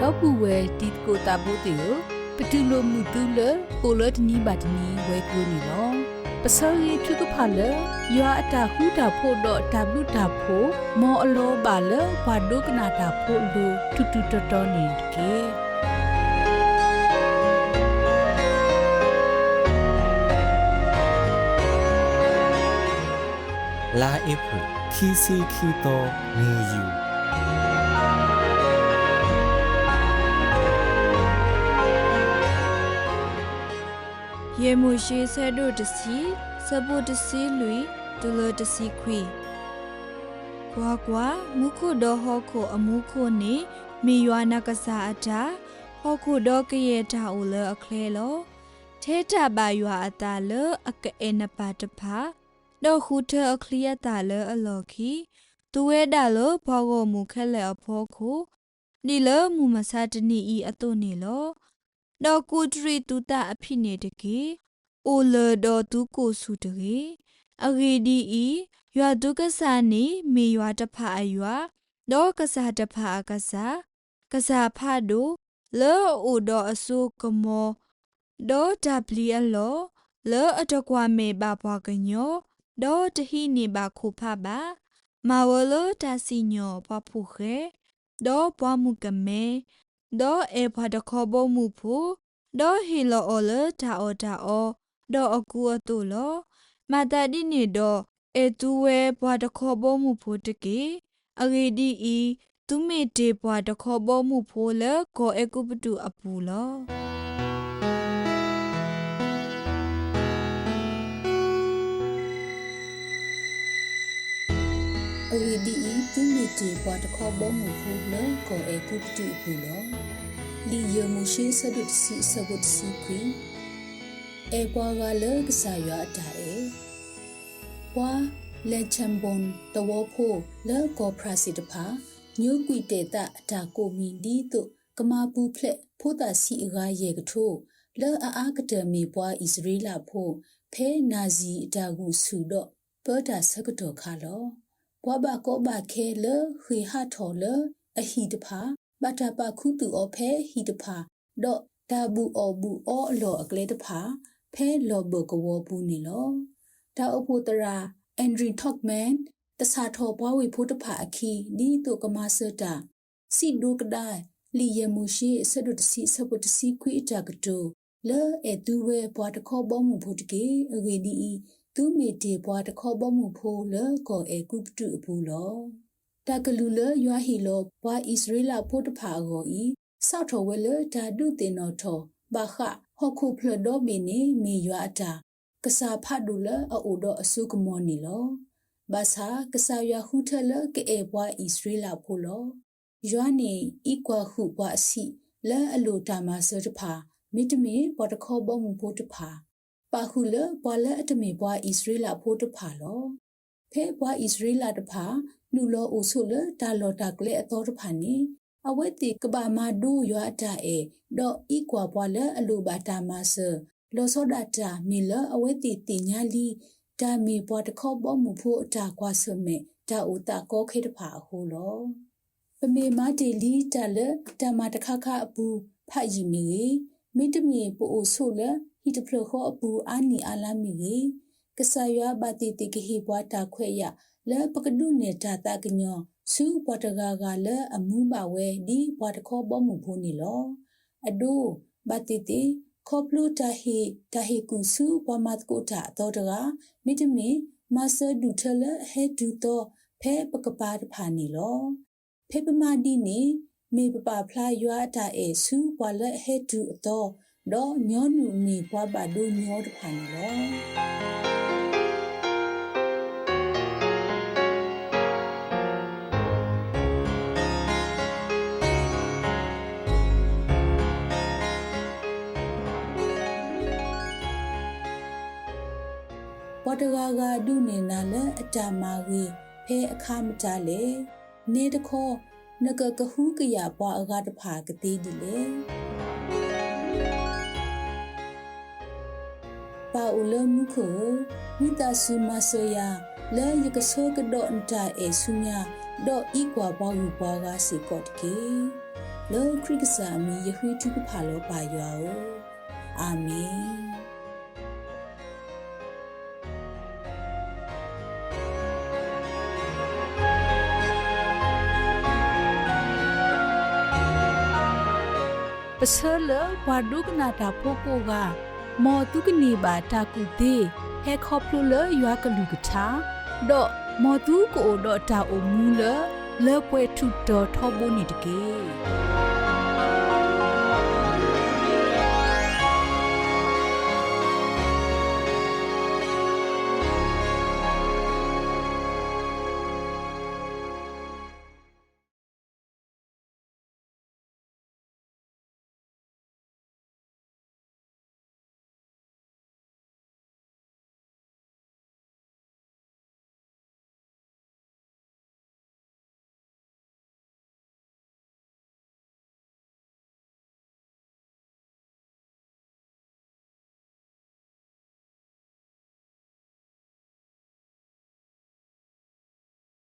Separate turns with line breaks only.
တော့ပူဝဲတီကိုတာဘိုတေကိုပတူလိုမှုတူလကိုလတ်နီဘတ်နီဝဲကူနီနော်ပစောရီသူကဖာလရွာအတာဟူတာဖို့တော့ဝတာဖို့မောအလောပါလဘာဒုကနာတာဖို့လူတူတူတော်တော်နေကေ
လာအဖူခီစီခီတော်နေ
ယူ ရေမူရှိဆဲတို့တစီစပုတစီလူဒလတစီခွီကွာကွာမုခုဒဟခုအမှုခုနေမိယွာနကဆာအတာဟခုဒကရဲ့တာဥလအကလေလောထေတာပါယွာအတာလအကဲနပါတဖာဒခုထအခလျက်တာလအလောခီသူဝဲတာလဘောကိုမူခက်လက်အဖို့ခုနီလမူမဆာတနီဤအတုနေလော တော့ကူထရီတူတာအဖိနေတကေအိုလဒေါ်တူကိုစုတကေအဂေဒီဤရွာတုကဆာနေမေရွာတဖအရွာဒေါကဆာတဖအကဆာကဆာဖဒိုလောအိုဒေါ်အဆုကမောဒေါ် W လောလောအတကွာမေဘာဘွားကညောဒေါ်တဟိနေဘာခုဖပါမာဝလောတာစီညောပဖုခဲဒေါ်ဘွားမှုကမဲ ဒေါ်အေဖာတခေါ်ဘမှုဖူဒေါ်ဟီလောအော်လတာအော်တာအော်ဒေါ်အကူအတူလောမာတာဒီနေဒေါ်အေတူဝဲဘွားတခေါ်ဘမှုဖူတကေအဂေဒီဤသူမေတေဘွားတခေါ်ဘမှုဖိုးလကိုအေကုပတူအပူလော
အဝီဒီဤသူမီတီပွားတခေါ်ဘောမှုဖူလကိုအေကုပတူပူလောလီယမှုရှိဆဒုတ်စီဆဘုတ်စီခွီအေပွားကလေကစားရတာအေပွာလက်ချမ်ဘွန်တဝဖိုလေကိုပရာစီတဖာညုကွီတေတာအတာကိုမီဒီတုကမာပူဖလက်ဖိုတာစီအဂါယေကထိုလေအာအာကတမီပွားဣသရေလဖိုဖဲနာဇီအတာကူဆူတော့ပေတာဆကတော်ခါလော ဘွားဘကောဘခဲလခွေဟထော်လအဟီတဖာဘတာပခုတူအဖဲဟီတဖာဒေါ်ဒါဘူးအဘူအောအလောအကလေတဖာဖဲလောဘကဝဘူးနေလောဒါအဖို့တရာအန်ဒရီထော့မန်တဆာထောဘွားဝေဖို့တဖာအခီဒီတုကမဆတာစီဒုကဒိုင်လီယမှုရှိဆဒုတစီဆပုတစီခွေအတကတိုလဲအတူဝဲဘွားတခေါ်ဘောမှုဖို့တကေအဝေဒီ သူမီတီဘွားတခေါ်ဘောမှုဖို့လဲကောအေကုပတုအပူလောတကလူလယွာဟီလောဘွားဣသရေလဖို့တဖာကိုဤဆောက်ထော်ဝဲလဒါဒုတင်တော်ထောဘာခဟခုဖလဒိုမီနီမီယွာတာကစားဖတ်ဒူလအိုဒအဆုကမောနီလောဘာသာကစားရဟုထလကေအဘွားဣသရေလဖို့လောယွာနီဤကွာဟုဘွားအစီလဲအလိုတာမဆတဖာမိတမီဘော်တခေါ်ဘောမှုဖို့တဖာ ပါခုလဘွာလအတမေဘွားဣသရေလဖို့တဖာလောဖဲဘွားဣသရေလတဖာနူလောအိုဆုလဒါလောတာကလေအတော်တဖာနေအဝဲတိကဘာမာဒူရွာတာအေဒေါ်ဤကွာဘွာလအလိုဘာတာမဆလောစောဒတာမီလအဝဲတိတင်ညာလီဒါမီဘွာတခေါ်ဘောမှုဖို့အတာကွာဆမေဒါဥတာကောခေတဖာဟိုလောပမေမာတီလီတလတမတခခအပူဖတ်ယီမီမိတမီပိုအိုဆုလ ဟီတဖလခောအပူအာနီအာလာမီကဆာယဘာတိတိကဟိဘွာတာခွဲရလဲပကဒုနေတာတာကညောစူပတဂါကလဲအမှုပါဝဲဒီဘွာတခောဘောမှုဖို့နေလောအဒိုဘာတိတိခေါပလူတာဟီတာဟီကုစုပမတ်ကိုတာတော့တကမိတမီမဆာဒူထလဟဲဒူတော့ဖဲပကပါတဖာနေလောဖေပမာဒီနေမေပပဖလာရွာတာအဲစုပွာလက်ဟဲဒူတော့ တော့ညောနုမီဘွားပါဒူညောတဖာနေလောပေါ်တဂါကဒုနေနာလအတာမာဝေဖဲအခါမတလေနေတခောနကကဟုကရပွားအကားတဖာကတိဒီလေ ပါဥလမှုခုမိတဆုမဆယာလဲယကဆောကဒေါအန်တာအေဆုညာဒေါဤကွာပွားဝပွားကစီကော့တကေ
လောခရစ်ကစားမီယခွေထုကဖာလောပါယောအာမင်
ပစလဝါဒုကနာတာဖိုကိုက မောတုကနေပါတာကူသေးဟဲခေါပလိုလရွာကလူကထာဒေါ်မောတုကိုဒေါ်တာအမူလလေပွဲထုတော်ထောဘုန်နေတကေ